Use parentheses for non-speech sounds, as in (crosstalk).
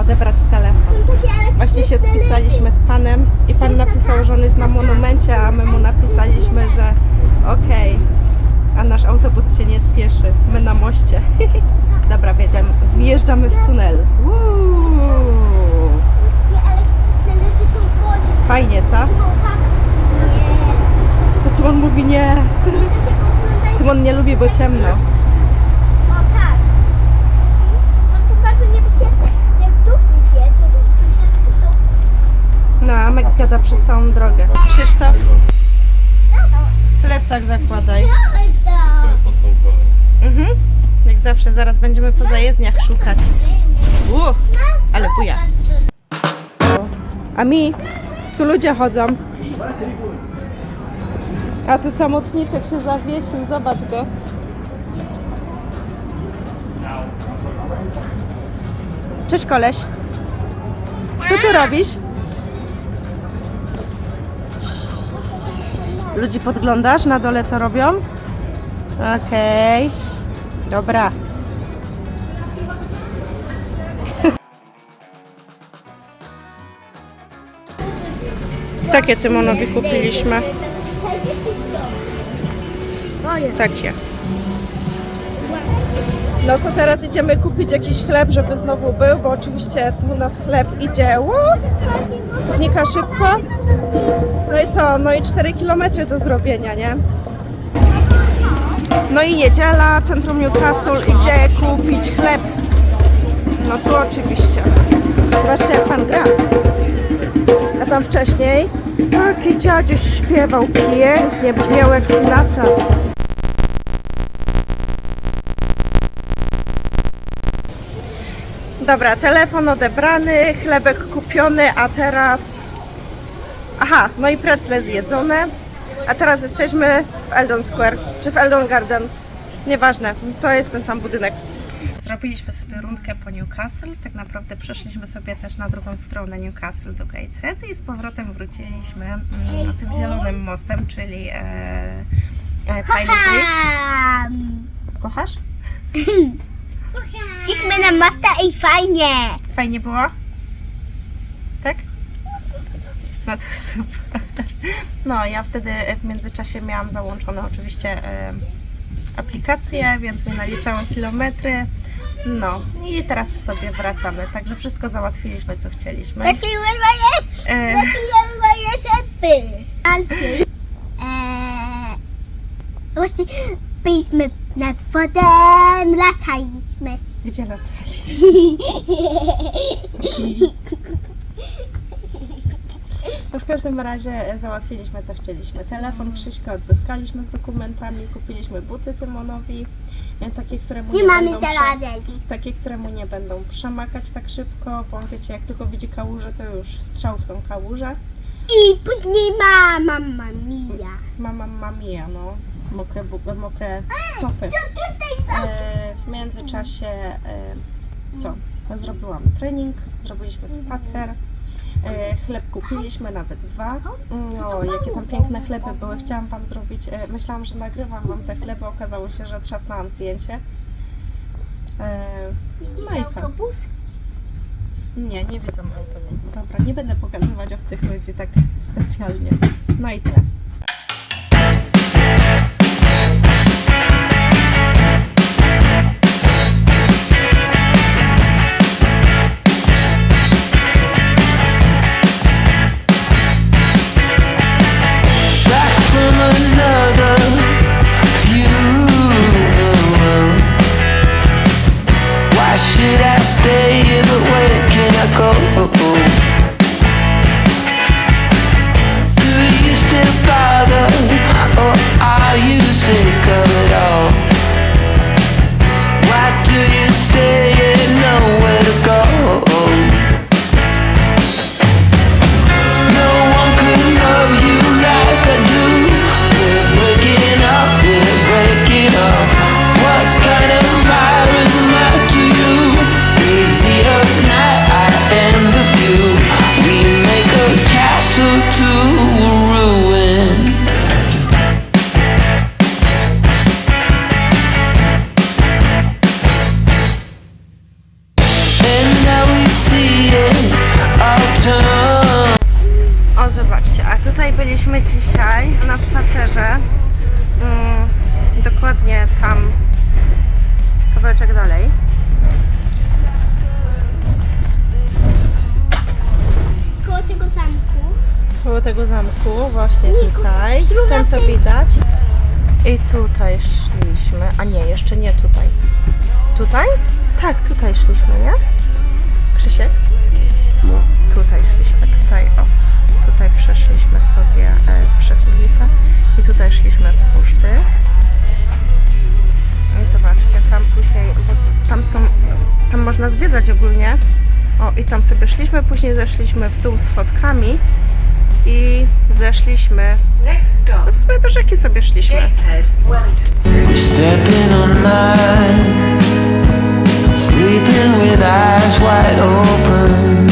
odebrać telefon. Właśnie się spisaliśmy z panem i pan napisał, że on jest na monumencie, a my mu napisaliśmy, że okej, a nasz autobus się nie spieszy. My na moście. (laughs) Dobra, wiedziałem. Wjeżdżamy w tunel. Fajnie, co? To Tymon mówi nie. (laughs) Tymon nie lubi, bo ciemno. O tak. Proszę bardzo, nie wysiedzę. Jak duchnie się, to, to się to... A Meg gada przez całą drogę. Krzysztof, plecak zakładaj. Mhm. Jak zawsze, zaraz będziemy po zajezdniach szukać. Uuu, ale buja. A mi, tu ludzie chodzą. A tu samotniczek się zawiesił, zobacz go. Cześć koleś. Co ty robisz? Ludzi podglądasz na dole co robią? Okej. Dobra. Takie Tymonowi kupiliśmy. Takie. No to teraz idziemy kupić jakiś chleb, żeby znowu był, bo oczywiście u nas chleb idzie, łup, znika szybko. No i co? No i 4 km do zrobienia, nie? No i niedziela, centrum Newcastle i gdzie kupić chleb? No tu oczywiście. Zobaczcie jak pan gra. A tam wcześniej taki dziadziuś śpiewał pięknie, brzmiał jak Sinatra. Dobra, telefon odebrany, chlebek kupiony, a teraz... Aha, no i precle zjedzone. A teraz jesteśmy w Eldon Square, czy w Eldon Garden. Nieważne, to jest ten sam budynek. Zrobiliśmy sobie rundkę po Newcastle. Tak naprawdę przeszliśmy sobie też na drugą stronę Newcastle do Gateshead i z powrotem wróciliśmy mm, tym zielonym mostem, czyli e, e, Tiny Bridge. Kochasz? (clears throat) Masta i fajnie. Fajnie było? Tak? No to super. No, ja wtedy w międzyczasie miałam załączone oczywiście e, aplikację, więc mi naliczało kilometry. No i teraz sobie wracamy. Także wszystko załatwiliśmy, co chcieliśmy. Zaczęły moje, E, zaczęły moje zęby. Alfy. Eee, właśnie byliśmy nad wodą, lataliśmy. gdzie latali? No w każdym razie załatwiliśmy co chcieliśmy. Telefon Krzyśka odzyskaliśmy z dokumentami, kupiliśmy buty Tymonowi, e, takie, które mu Nie nie mamy będą prze- takie, które mu nie będą przemakać tak szybko, bo wiecie, jak tylko widzi kałużę, to już strzał w tą kałużę. I później mama, mama mia. Mama mamija, no, mokre, bu- mokre stopy. To tutaj E, w międzyczasie e, co? Zrobiłam trening, zrobiliśmy spacer. E, chleb kupiliśmy, nawet dwa. No, jakie tam piękne chleby były. Chciałam Wam zrobić, e, myślałam, że nagrywam Wam te chleby, okazało się, że trzasnęłam zdjęcie. E, no i co? Nie, nie widzę autobusu. Dobra, nie będę pokazywać obcych ludzi tak specjalnie. No i tyle. Byliśmy dzisiaj na spacerze. Mm, dokładnie tam, kawałeczek dalej. Koło tego zamku. Koło tego zamku, właśnie tutaj. Ten co widać. I tutaj szliśmy. A nie, jeszcze nie tutaj. Tutaj? Tak, tutaj szliśmy, nie? Krzysiek? No. Tutaj szliśmy, tutaj, o. Tutaj przeszliśmy sobie e, przez ulicę i tutaj szliśmy wzdłuż tych. I zobaczcie, tam później, bo tam są, tam można zwiedzać ogólnie. O, i tam sobie szliśmy, później zeszliśmy w dół schodkami i zeszliśmy. No w sumie do rzeki sobie szliśmy. Sleeping with eyes wide open,